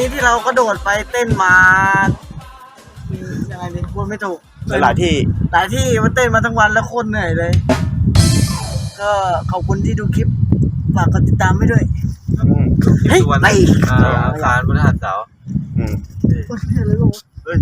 ี้ที่เราก็โดดไปเต้นมายังไงดีพูดไม่ถูกหลายที่หลายที่มันเต้นมาทั้งวันแล้วคนเหนื่อยเลย ก็ขอบคุณที่ดูคลิปฝากกดติดตามไม่ด้วยเฮ้ยไปอ่าสารพฤหัสเสาวอืมเฮ้ย